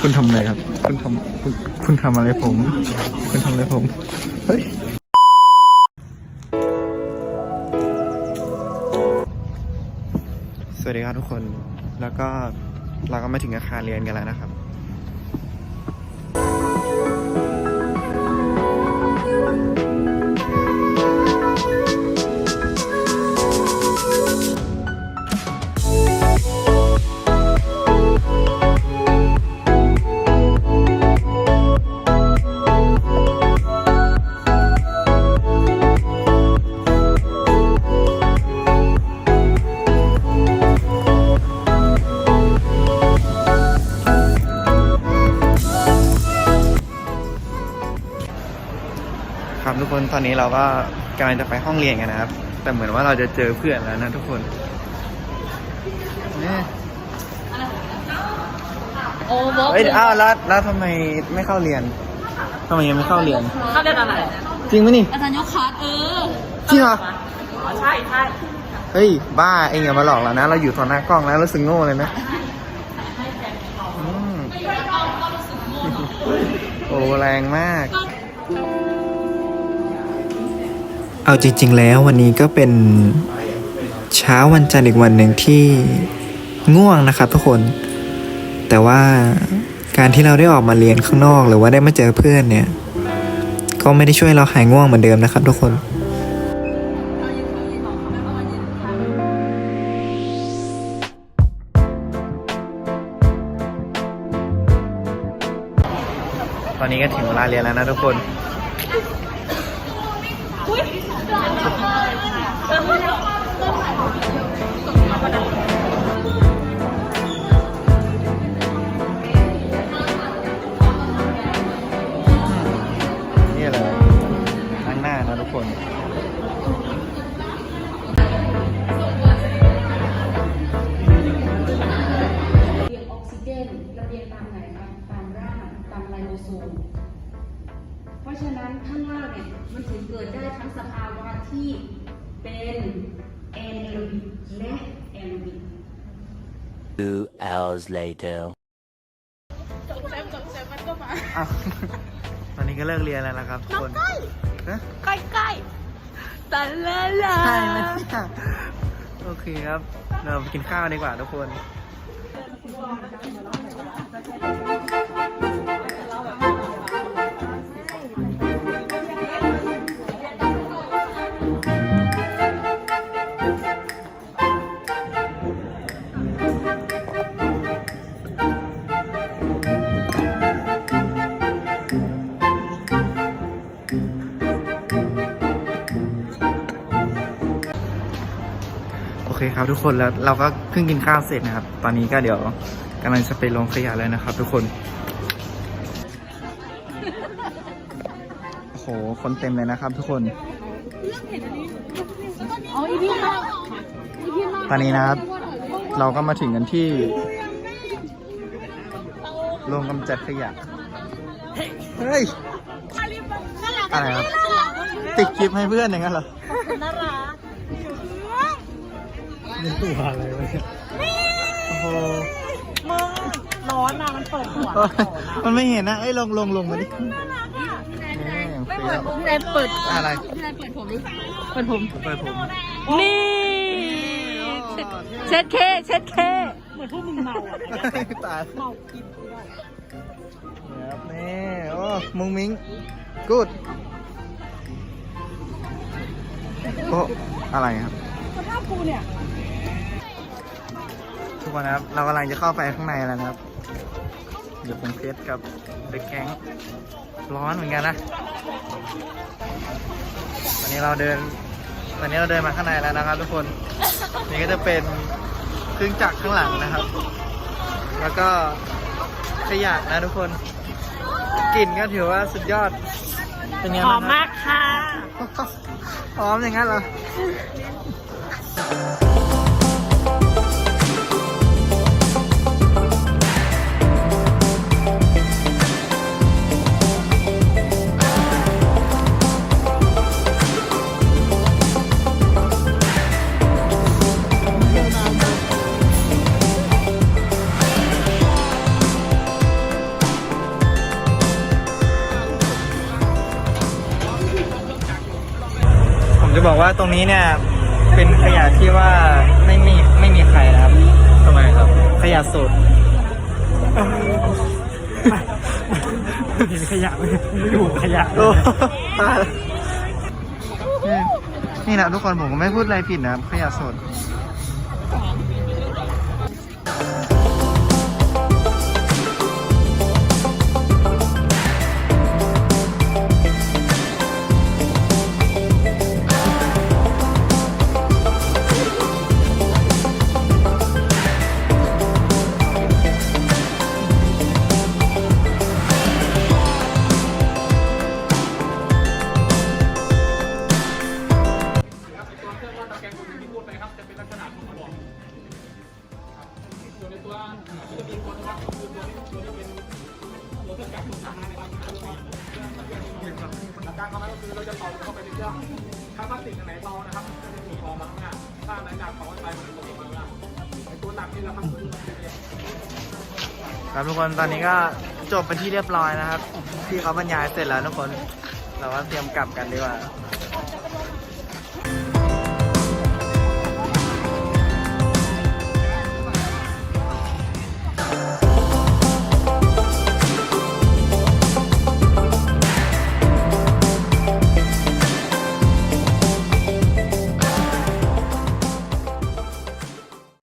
คุณทำอะไรครับ คุณทำคุณคุณทำอะไรผม คุณทำอะไรผม เฮ้ยสวัสดีครับทุกคน แล้วก็เราก็มาถึงอาคารเรียนกันแล้วนะครับ ครับทุกคนตอนนี้เราก็กำลังจะไปห้องเรียนกันนะครับ แต่เหมือนว่าเราจะเจอเพื่อนแล้วนะทุกคนเนี่ยโอ้บอกเอ้ยอ้าวแล้วแล้วทำไมไม่เข้าเรียนทำไมยังไม่เข้าเรียน เขาเรียกอะไรจริงไหมนี่อาจารย์ยกคัสเออจริงเหรออ๋อใช่ใช่เฮ้ยบ้าเองอย่ามาหลอกเรานะ เราอยู่ต่อหน้ากล้องแล้วเราสึงโง่เลยนะอืมโอ้แรงมาก เอาจริง ๆ แล้ววันนี้ก็เป็นเช้าวันจันทร์อีกวันหนึ่งที่ง่วงนะครับทุกคน แต่ว่าการที่เราได้ออกมาเรียนข้างนอกหรือว่าได้มาเจอเพื่อนเนี่ย ก็ไม่ได้ช่วยเราหายง่วงเหมือนเดิมนะครับทุกคนตอนนี้ก็ถึงเวลาเรียนแล้วนะทุกคน นี่เลยข้างหน้านะทุกคนเรียงออกซิเจนระเรียงตามไหนตามตามรากตามไลโมโซม เพราะฉะนั้นข้างล่างเนี่ยมันถึงเกิดได้ทั้งสภาวะที่เป็นแอนเอโรบิกและแอนโรบิก Two hours later. อ้าวตอนนี้ก็เลิกเรียนแล้วนะครับทุกคนฮะใกล้ใกล้ตะละละใช่ไหมเนี่ยโอเคครับเราไปกินข้าวดีกว่าทุกคนโอ เคครับทุกคนแล้วเราก็เพิ่งกินข้าวเสร็จนะครับ ตอนนี้ก็เดี๋ยวกำลังจะไปลงขยะแล้วนะครับ ทุกคน โอ้โห คนเต็มเลยนะครับ ทุกคน อ๋ออีพี่ค่ะตอนนี้นะครับ เราก็มาถึงกันที่โรงกำจัดขยะ เฮ้ย อะไรครับ ติดคลิปให้เพื่อนอย่างนั้นเหรอ นี่ตัวอะไรวะเนี่ยโอ้โหมึงร้อนนะมันเปิดหัวมันไม่เห็นนะเอ้ยลงลงลงมาดินี่เฟี้ยวพี่นายเปิดอะไรพี่นายเปิดผมดิเปิดผม เปิดผมนี่ เช็ดเคเช็ดเคเหมือนพวกมึงเมาอะตายเมากินเนี่ยครับนี่โอ้มุงมิงกูดโอ้อะไรครับสภาพกูเนี่ย ทุกคนนะครับ เรากำลังจะเข้าไปข้างในแล้วนะครับ เดี๋ยวผมเพชรกับเด็กแก๊งร้อนเหมือนกันนะตอนนี้เราเดินตอนนี้เราเดินมาข้างในแล้วนะครับ ทุกคน นี่ก็จะเป็นเครื่องจักรข้างหลังนะครับ แล้วก็ขยะนะทุกคน กลิ่นก็ถือว่าสุดยอด เป็นไงหอบ้ามงครับมากค่ะหอมอย่างนั้นเหรอ จะบอกว่าตรงนี้เนี่ยเป็นขยะที่ว่าไม่มีไม่มีใครนะครับทำไมครับ ขยะสดเห็นขยะไหมอยู่ขยะโอ้ตายแล้วนี่นะทุกคนผมก็ไม่พูดอะไรผิดนะครับขยะสด การทำนั้นก็คือเราจะต่อเข้าไปในเครื่องถ้าพลาสติกไหนเบานะครับก็จะมีออกมาข้าน้ถ้าไหนหนักต่อไปมันจะมีมาข้างล่างไอตัวหนักนี่เราทำตัวนี้ครับทุกคนตอนนี้ก็จบเป็นที่เรียบร้อยนะครับที่เขาบรรยายเสร็จแล้วทุกคน เราก็เตรียมกลับกันดีกว่า